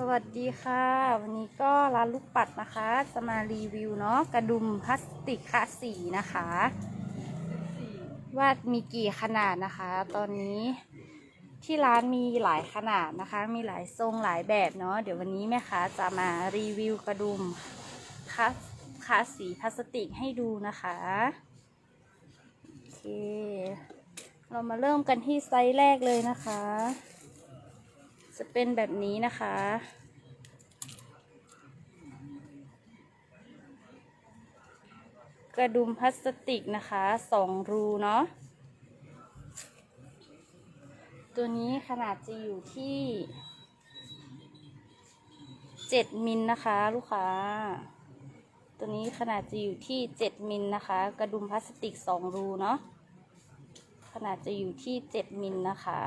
สวัสดีค่ะ วันนี้ก็ร้านลูกปัดนะคะ จะมารีวิวเนาะกระดุมพลาสติกคะสีนะคะ ว่ามีกี่ขนาดนะคะ ตอนนี้ที่ร้านมีหลายขนาดนะคะ มีหลายทรงหลายแบบเนาะเดี๋ยววันนี้แม่ค้าจะมารีวิวกระดุมคะคะสีพลาสติกให้ดูนะคะโอเค เรามาเริ่มกันที่ไซส์แรกเลยนะคะ จะเป็นแบบนี้นะคะ กระดุมพลาสติกนะคะสองรูเนาะตัวนี้ขนาดจะอยู่ที่เจ็ดมิลนะคะลูกค้า ตัวนี้ขนาดจะอยู่ที่เจ็ดมิลนะคะ กระดุมพลาสติกสองรูเนาะขนาดจะอยู่ที่เจ็ดมิลนะคะ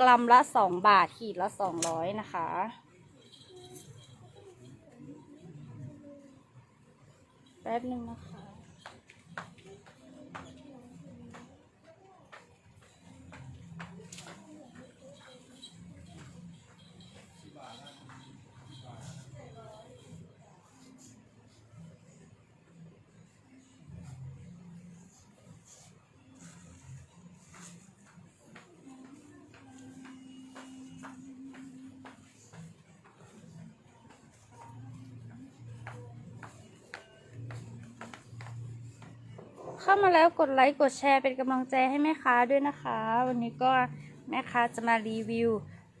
กรัมละสองบาทขีดละสองร้อยนะคะ แป๊บนึงนะคะ เข้ามาแล้วกดไลค์กดแชร์เป็นกำลังใจให้แม่ค้าด้วยนะคะ วันนี้ก็แม่ค้าจะมารีวิว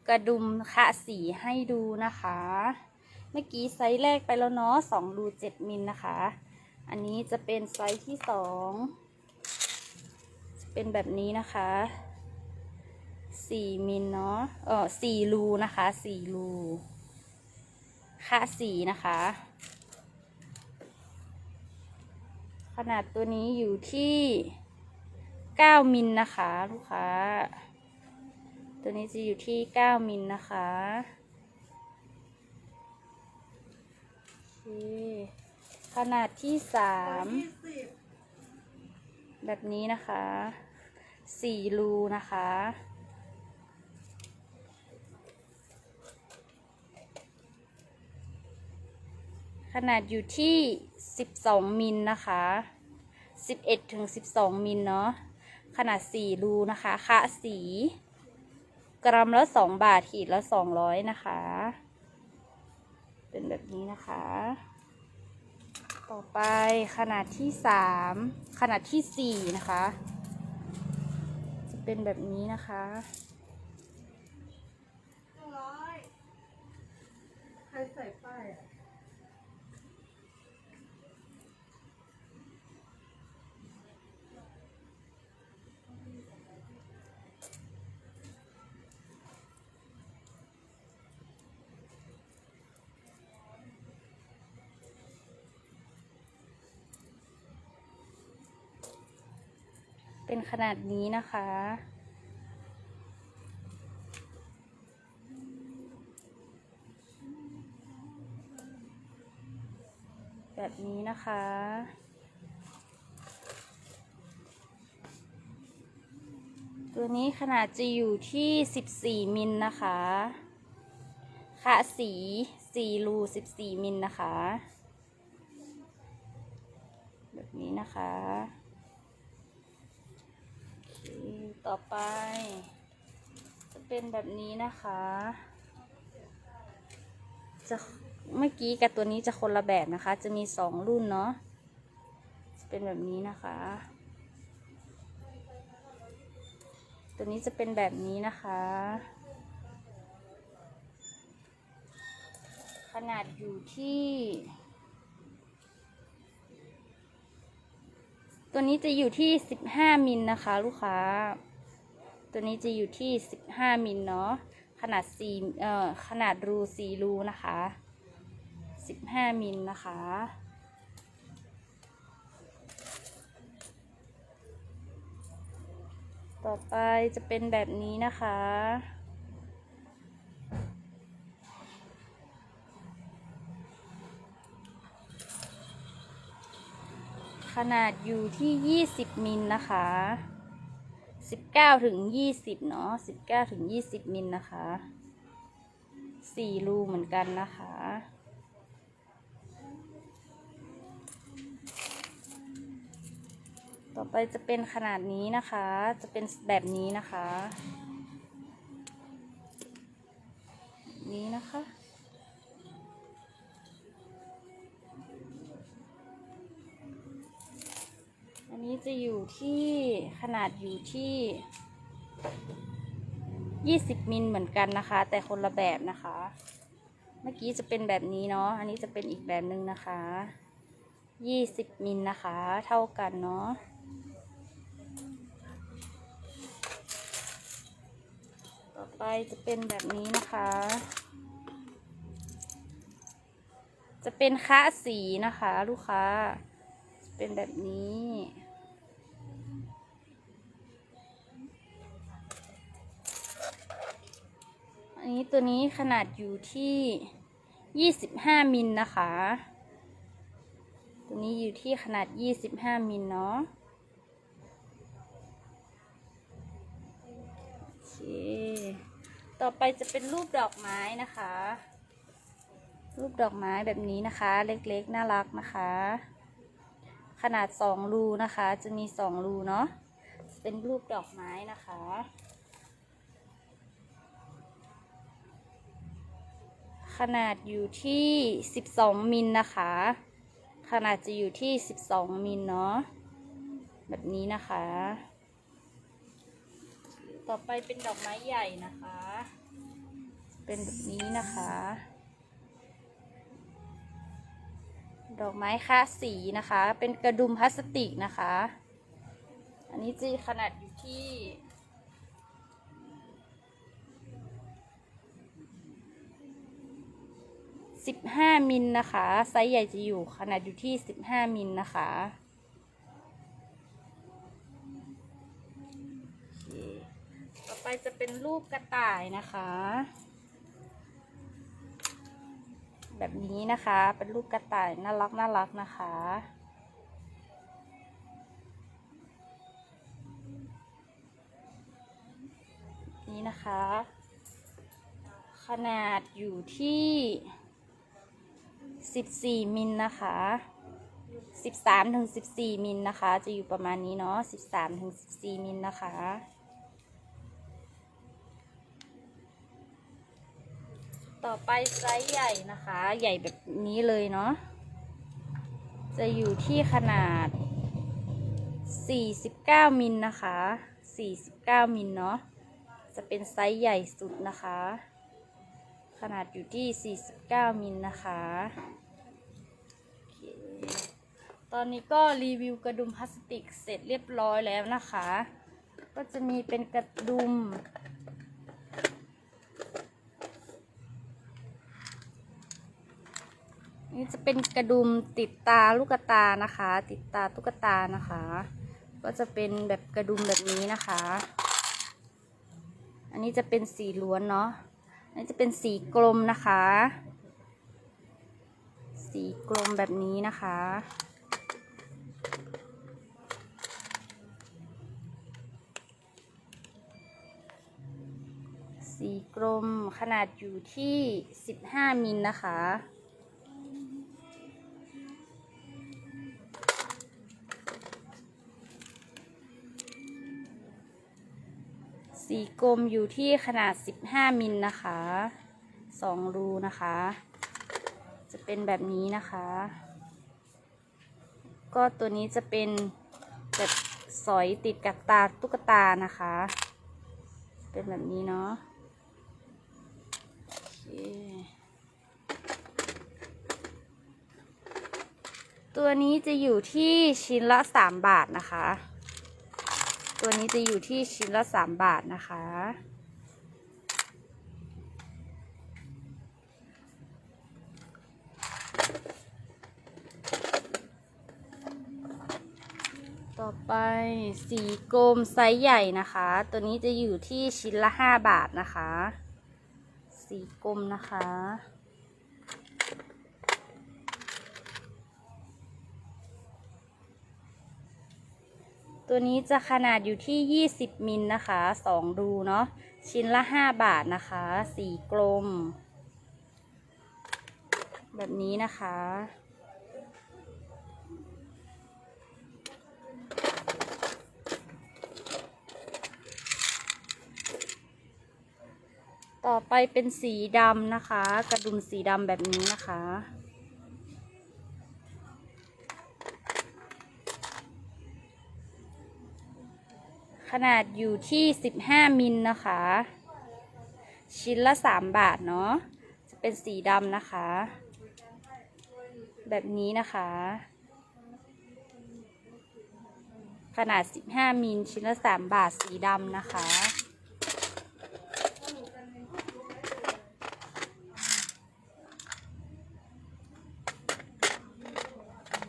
กระดุมคะสีให้ดูนะคะ เมื่อกี้ไซส์แรกไปแล้วเนาะสองรูเจ็ดมิลนะคะ อันนี้จะเป็นไซส์ที่สองเป็นแบบนี้นะคะสี่มิลเนาะเออสี่รูนะคะสี่รูคะสีนะคะ ขนาดตัวนี้อยู่ที่9มิลนะคะ ลูกค้า ตัวนี้จะอยู่ที่9มิลนะคะโอเคขนาดที่3แบบนี้นะคะ4รูนะคะขนาดอยู่ที่ 12มิลนะคะ11ถึง12มิลเนาะขนาด4รูนะคะคะสี กรัมละ2บาทขีดละ200นะคะ เป็นแบบนี้นะคะ ต่อไปขนาดที่3ขนาดที่4นะคะ จะเป็นแบบนี้นะคะใครใส่ป้ายอะ เป็นขนาดนี้นะคะ แบบนี้นะคะตัวนี้ขนาดจะอยู่ที่ 14 มิลนะคะค่ะสี4รู14 มิลนะคะ แบบนี้นะคะ โอเค ต่อไป จะเป็นแบบนี้นะคะ จะเมื่อกี้กับตัวนี้จะคนละแบบนะคะ จะมีสองรุ่นเนาะจะเป็นแบบนี้นะคะ ตัวนี้จะเป็นแบบนี้นะคะ ขนาดอยู่ที่ ตัวนี้จะอยู่ที่ 15 มิลนะคะ ลูกค้า ตัวนี้จะอยู่ที่ 15 มิลเนาะ ขนาด4เอ่อ ขนาดรู4รูนะคะ 15 มิลนะคะ ต่อไปจะเป็นแบบนี้นะคะขนาดอยู่ที่ 20 มิลนะคะ 19ถึง20เนาะ19ถึง20มิลนะคะสี่รูเหมือนกันนะคะ ต่อไปจะเป็นขนาดนี้นะคะ จะเป็นแบบนี้นะคะ นี้นะคะ นี้จะอยู่ที่ขนาดอยู่ที่ 20 มิลเหมือนกันนะคะ แต่คนละแบบนะคะ เมื่อกี้จะเป็นแบบนี้เนาะ อันนี้จะเป็นอีกแบบหนึ่งนะคะ 20 มิลนะคะ เท่ากันเนาะต่อไปจะเป็นแบบนี้นะคะ จะเป็นค้าสีนะคะ ลูกค้า เป็นแบบนี้ นี้ตัวนี้ขนาดอยู่ที่ 25 มิลนะคะ ตัวนี้อยู่ที่ขนาด 25 มิลเนาะโอเค ต่อไปจะเป็นรูปดอกไม้นะคะ รูปดอกไม้แบบนี้นะคะ เล็กๆ น่ารักนะคะ ขนาดสองรูนะคะ จะมีสองรูเนาะ เป็นรูปดอกไม้นะคะ ขนาดอยู่ที่ 12 มิลนะคะ ขนาดจะอยู่ที่ 12 มิลเนาะ แบบนี้นะคะ ต่อไปเป็นดอกไม้ใหญ่นะคะ เป็นแบบนี้นะคะ ดอกไม้ค่าสีนะคะ เป็นกระดุมพลาสติกนะคะ อันนี้จะขนาดอยู่ที่ 15 มิลนะคะ ไซส์ใหญ่จะอยู่ขนาดอยู่ที่ 15 มิลนะคะต่อไปจะเป็นรูปกระต่ายนะคะ แบบนี้นะคะเป็นรูปกระต่ายน่ารักน่ารักนะคะนี่นะคะ ขนาดอยู่ที่ 14 มิลนะคะ 13ถึง14 มิลนะคะ จะอยู่ประมาณนี้เนาะ13ถึง14 มิลนะคะ ต่อไปไซส์ใหญ่นะคะ ใหญ่แบบนี้เลยเนาะ จะอยู่ที่ขนาด 49 มิลนะคะ 49 มิลเนาะ จะเป็นไซส์ใหญ่สุดนะคะ ขนาดอยู่ที่ 49 มิลนะคะ ตอนนี้ก็รีวิวกระดุมพลาสติกเสร็จเรียบร้อยแล้วนะคะ ก็จะมีเป็นกระดุม นี่จะเป็นกระดุมติดตาลูกตานะคะ ติดตาตุ๊กตานะคะ ก็จะเป็นแบบกระดุมแบบนี้นะคะ อันนี้จะเป็นสีล้วนเนาะ อันนี้จะเป็นสีกลมนะคะ สีกลมแบบนี้นะคะ สีกลมขนาดอยู่ที่ 15 มิลนะคะ สีกลมอยู่ที่ขนาด 15 มิลนะคะ2รูนะคะ จะเป็นแบบนี้นะคะ ก็ตัวนี้จะเป็นแบบสอยติดกับตาตุ๊กตานะคะ เป็นแบบนี้เนาะตัวนี้จะอยู่ที่ชิ้นละ 3 บาทนะคะ ตัวนี้จะอยู่ที่ชิ้นละ3บาทนะคะ ต่อไปสีกลมไซส์ใหญ่นะคะ ตัวนี้จะอยู่ที่ชิ้นละ5บาทนะคะ สีกลมนะคะ ตัวนี้จะขนาดอยู่ที่ 20 มิลนะคะ 2 รูเนาะ ชิ้นละ 5 บาทนะคะ สีกลม แบบนี้นะคะ ต่อไปเป็นสีดำนะคะ กระดุมสีดำแบบนี้นะคะ ขนาดอยู่ที่ 15 มิลนะคะ ชิ้นละ 3 บาทเนาะ จะเป็นสีดำนะคะ แบบนี้นะคะ ขนาด 15 มิลชิ้นละ 3 บาทสีดำนะคะ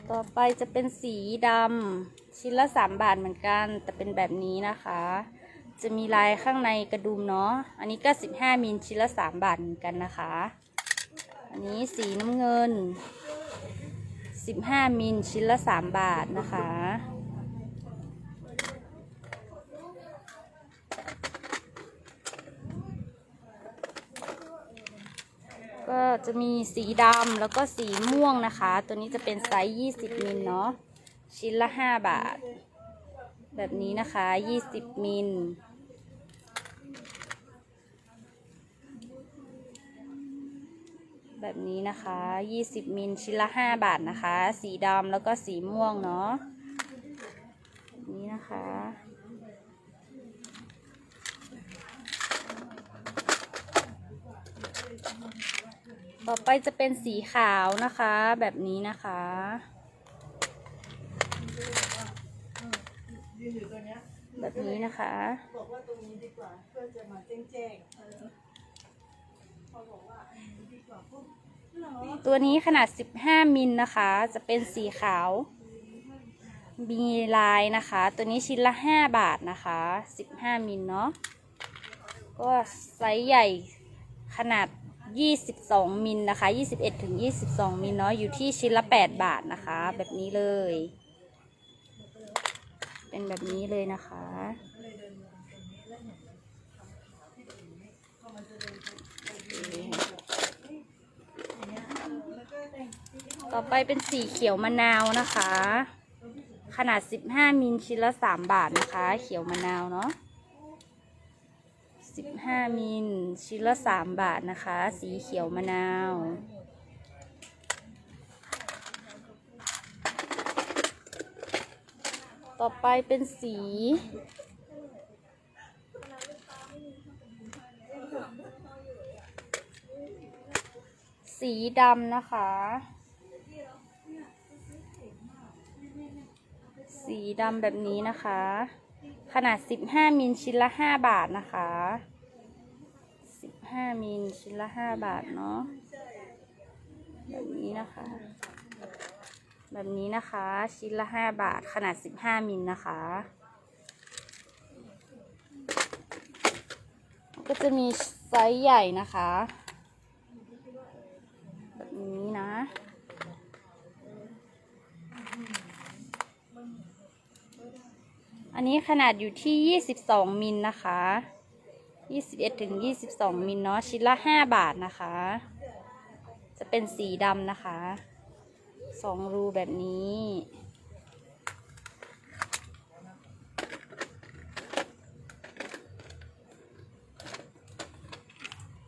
ต่อไปจะเป็นสีดำ ชิ้นละสามบาทเหมือนกัน แต่เป็นแบบนี้นะคะ จะมีลายข้างในกระดุมเนาะอันนี้ก็สิบห้ามิลชิ้นละสามบาทเหมือนกันนะคะ อันนี้สีน้ำเงินสิบห้ามิลชิ้นละสามบาทนะคะก็จะมีสีดำแล้วก็สีม่วงนะคะ ตัวนี้จะเป็นไซส์ 20 มิลเนาะ ชิ้นละ5บาท แบบนี้นะคะ20มิลแบบนี้นะคะ 20 มิลชิ้นละ 5 บาทนะคะ สีดำแล้วก็สีม่วงเนาะ นี้นะคะ ต่อไปจะเป็นสีขาวนะคะ แบบนี้นะคะ ยืนอยู่ตรงเนี้ย แบบนี้นะคะ บอกว่าตรงนี้ดีกว่าเพื่อจะมาแจ้งแจ้งพอบอกว่าดีกว่าปุ๊บตัวนี้ขนาด 15 มิลนะคะ จะเป็นสีขาว มีลายนะคะ ตัวนี้ชิ้นละ 5 บาทนะคะ 15 มิลเนาะ ก็ไซส์ใหญ่ขนาด 22 มิลนะคะ 21ถึง22 มิลเนาะ อยู่ที่ชิ้นละ 8 บาทนะคะ แบบนี้เลย เป็นแบบนี้เลยนะคะ ต่อไปเป็นสีเขียวมะนาวนะคะ ขนาด 15 มิลชิ้นละ 3 บาทนะคะ เขียวมะนาวเนาะ15 มิลชิ้นละ 3 บาทนะคะ สีเขียวมะนาว ต่อไปเป็นสี สีดำนะคะ สีดำแบบนี้นะคะ ขนาด 15 มิลชิ้นละ 5 บาทนะคะ 15 มิลชิ้นละ 5 บาทเนาะแบบนี้นะคะ แบบนี้นะคะ ชิ้นละ 5 บาทขนาด 15 มิลนะคะ ก็จะมีไซส์ใหญ่นะคะ แบบนี้นะ อันนี้ขนาดอยู่ที่ 22 มิลนะคะ21ถึง22 มิลเนาะชิ้นละ 5 บาทนะคะ จะเป็นสีดำนะคะ สองรูแบบนี้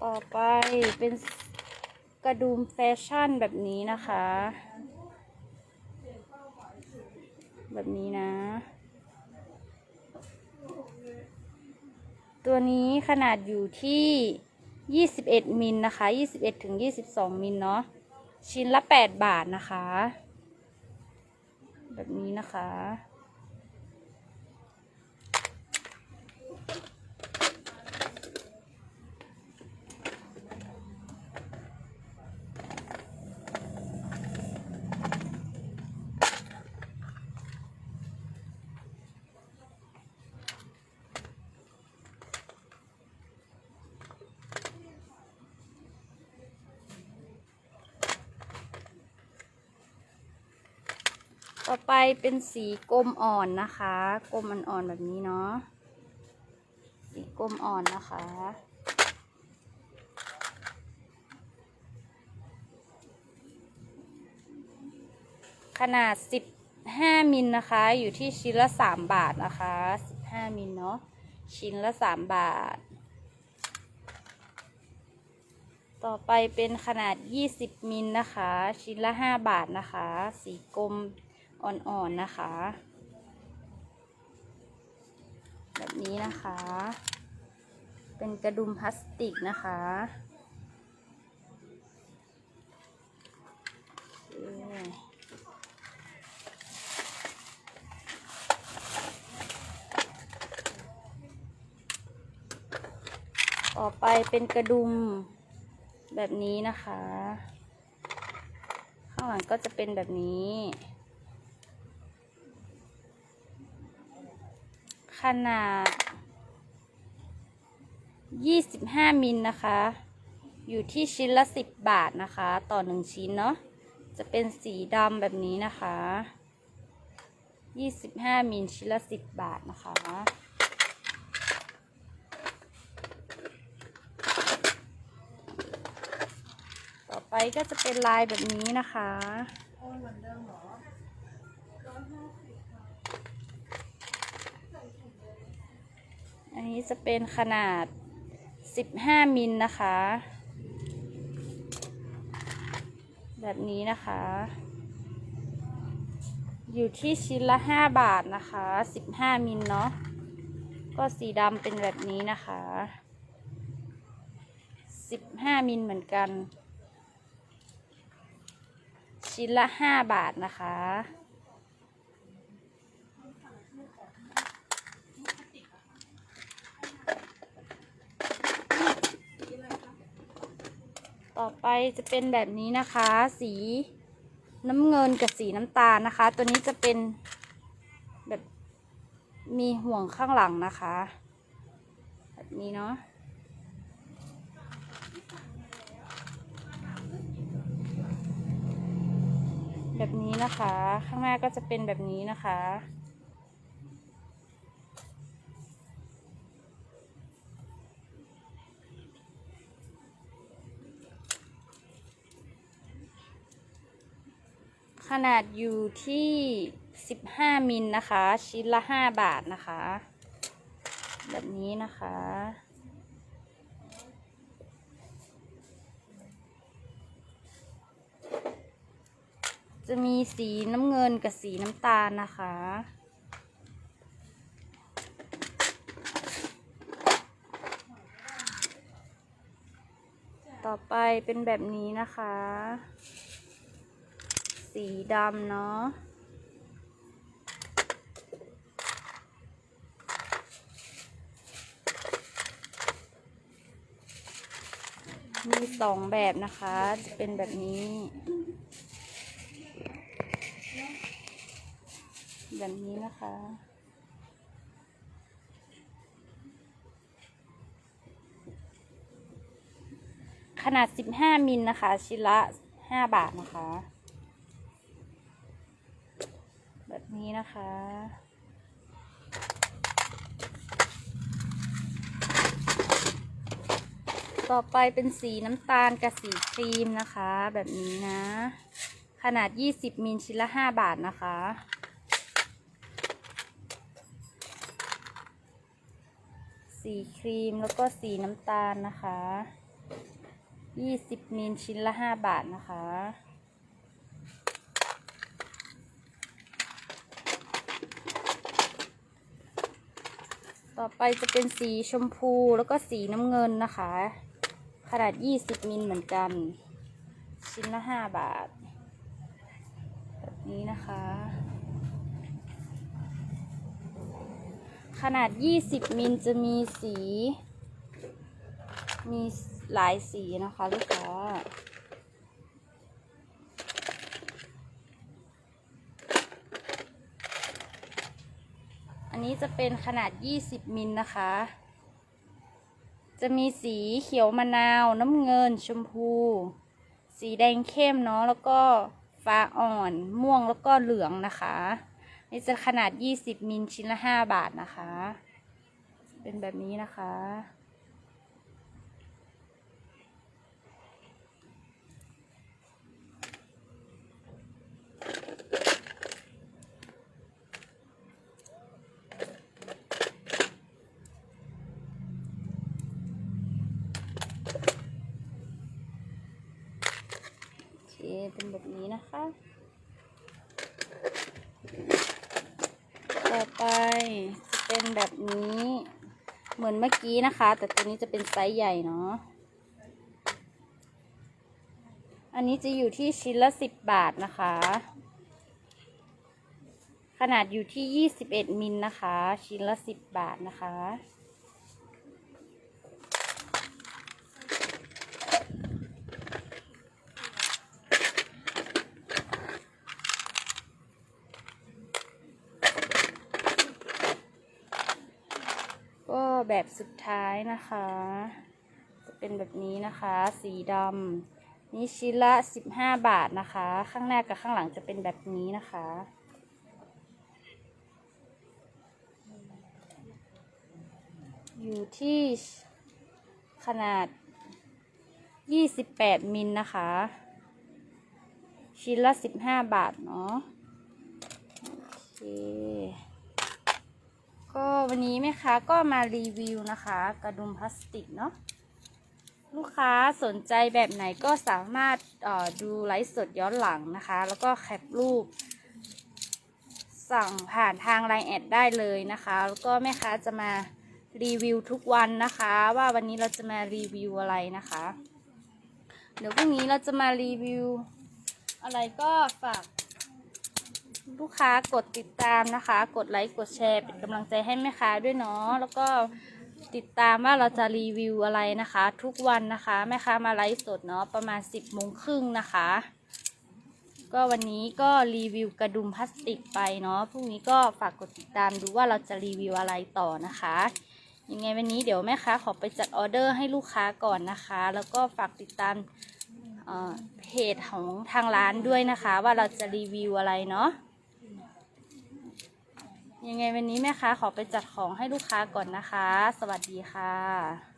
ต่อไปเป็นกระดุมแฟชั่นแบบนี้นะคะ แบบนี้นะ ตัวนี้ขนาดอยู่ที่ 21 มิลนะคะ 21ถึง22 มิลเนาะ ชิ้นละ 8 บาทนะคะ แบบนี้นะคะ อไปเป็นสีกลมอ่อนนะคะ กลมอ่อนๆแบบนี้เนาะ สีกลมอ่อนนะคะ ขนาด 15 มิลนะคะ อยู่ที่ชิ้นละ 3 บาทนะคะ 15 มิลเนาะ ชิ้นละ 3 บาท ต่อไปเป็นขนาด 20 มิลนะคะ ชิ้นละ 5 บาทนะคะ สีกลม อ่อนๆนะคะ แบบนี้นะคะ เป็นกระดุมพลาสติกนะคะต่อไปเป็นกระดุมแบบนี้นะคะ ข้างหลังก็จะเป็นแบบนี้ นาด 25 มิลนะคะ อยู่ที่ชิ้นละ 10 บาทนะคะ ต่อ 1 ชิ้นเนาะ จะเป็นสีดำแบบนี้นะคะ 25 มิลชิ้นละ 10 บาทนะคะต่อไปก็จะเป็นลายแบบนี้นะคะ โอนเหมือนเดิมเหรอร้อยห้าสิบค่ะ อั นนี้จะเป็นขนาด 15 มิลนะคะ แบบนี้นะคะ อยู่ที่ชิ้นละ 5 บาทนะคะ 15 มิลเนาะ ก็สีดำเป็นแบบนี้นะคะ 15 มิลเหมือนกัน ชิ้นละ 5 บาทนะคะ ต่อไปจะเป็นแบบนี้นะคะ สีน้ำเงินกับสีน้ำตาลนะคะ ตัวนี้จะเป็นแบบมีห่วงข้างหลังนะคะ แบบนี้เนาะแบบนี้นะคะ ข้างหน้าก็จะเป็นแบบนี้นะคะ นาดอยู่ที่15มิลนะคะ ชิ้นละ5บาทนะคะ แบบนี้นะคะ จะมีสีน้ำเงินกับสีน้ำตาลนะคะต่อไปเป็นแบบนี้นะคะ สีดำเนาะมีสองแบบนะคะ จะเป็นแบบนี้ แบบนี้นะคะ ขนาด 15 มิลนะคะ ชิ้นละ 5 บาทนะคะ แบบ นี้นะคะ ต่อไปเป็นสีน้ำตาลกับสีครีมนะคะ แบบนี้นะ ขนาด 20มิลชิ้นละ 5 บาทนะคะสีครีมแล้วก็สีน้ำตาลนะคะ 20มิลชิ้นละ 5 บาทนะคะ ต่อไปจะเป็นสีชมพูแล้วก็สีน้ำเงินนะคะ ขนาด 20 มิลเหมือนกัน ชิ้นละ 5 บาท แบบนี้นะคะ ขนาด 20 มิลจะมีสี มีหลายสีนะคะลูกค้า อันนี้จะเป็นขนาด 20 มิลนะคะ จะมีสีเขียวมะนาว น้ำเงิน ชมพู สีแดงเข้มเนาะ แล้วก็ฟ้าอ่อน ม่วงแล้วก็เหลืองนะคะ นี่จะขนาด 20 มิลชิ้นละ 5 บาทนะคะ เป็นแบบนี้นะคะ เป็นแบบนี้นะคะ ต่อไปจะเป็นแบบนี้ เหมือนเมื่อกี้นะคะ แต่ตัวนี้จะเป็นไซส์ใหญ่เนาะอันนี้จะอยู่ที่ชิ้นละสิบบาทนะคะ ขนาดอยู่ที่ยี่สิบเอ็ดมิลนะคะ ชิ้นละสิบบาทนะคะ ก็ แบบสุดท้ายนะคะ จะเป็นแบบนี้นะคะ สีดำนี่ชิ้นละ 15 บาทนะคะ ข้างหน้ากับข้างหลังจะเป็นแบบนี้นะคะอยู่ที่ขนาด 28 มิลนะคะ ชิ้นละ 15 บาท เนาะ โอเค ก็วันนี้แม่ค้าก็มารีวิวนะคะ กระดุมพลาสติกเนาะลูกค้าสนใจแบบไหนก็สามารถออดูไลฟ์สดย้อนหลังนะคะ แล้วก็แคปรูป สั่งผ่านทางไลน์แอดได้เลยนะคะ แล้วก็แม่ค้าจะมารีวิวทุกวันนะคะ ว่าวันนี้เราจะมารีวิวอะไรนะคะ เดี๋ยวพรุ่งนี้เราจะมารีวิว อะไรก็ฝาก ลูกค้ากดติดตามนะคะ กดไลค์กดแชร์เป็นกำลังใจให้แม่ค้าด้วยเนาะแล้วก็ติดตามว่าเราจะรีวิวอะไรนะคะ ทุกวันนะคะแม่ค้ามาไลฟ์สดเนาะประมาณ 10โมงครึ่งนะคะ ก็วันนี้ก็รีวิวกระดุมพลาสติกไปเนาะพรุ่งนี้ก็ฝากกดติดตามดูว่าเราจะรีวิวอะไรต่อนะคะยังไงวันนี้เดี๋ยวแม่ค้าขอไปจัดออเดอร์ให้ลูกค้าก่อนนะคะ แล้วก็ฝากติดตามเเพจของทางร้านด้วยนะคะ ว่าเราจะรีวิวอะไรเนาะ ยังไงวันนี้แม่ค้าขอไปจัดของให้ลูกค้าก่อนนะคะ สวัสดีค่ะ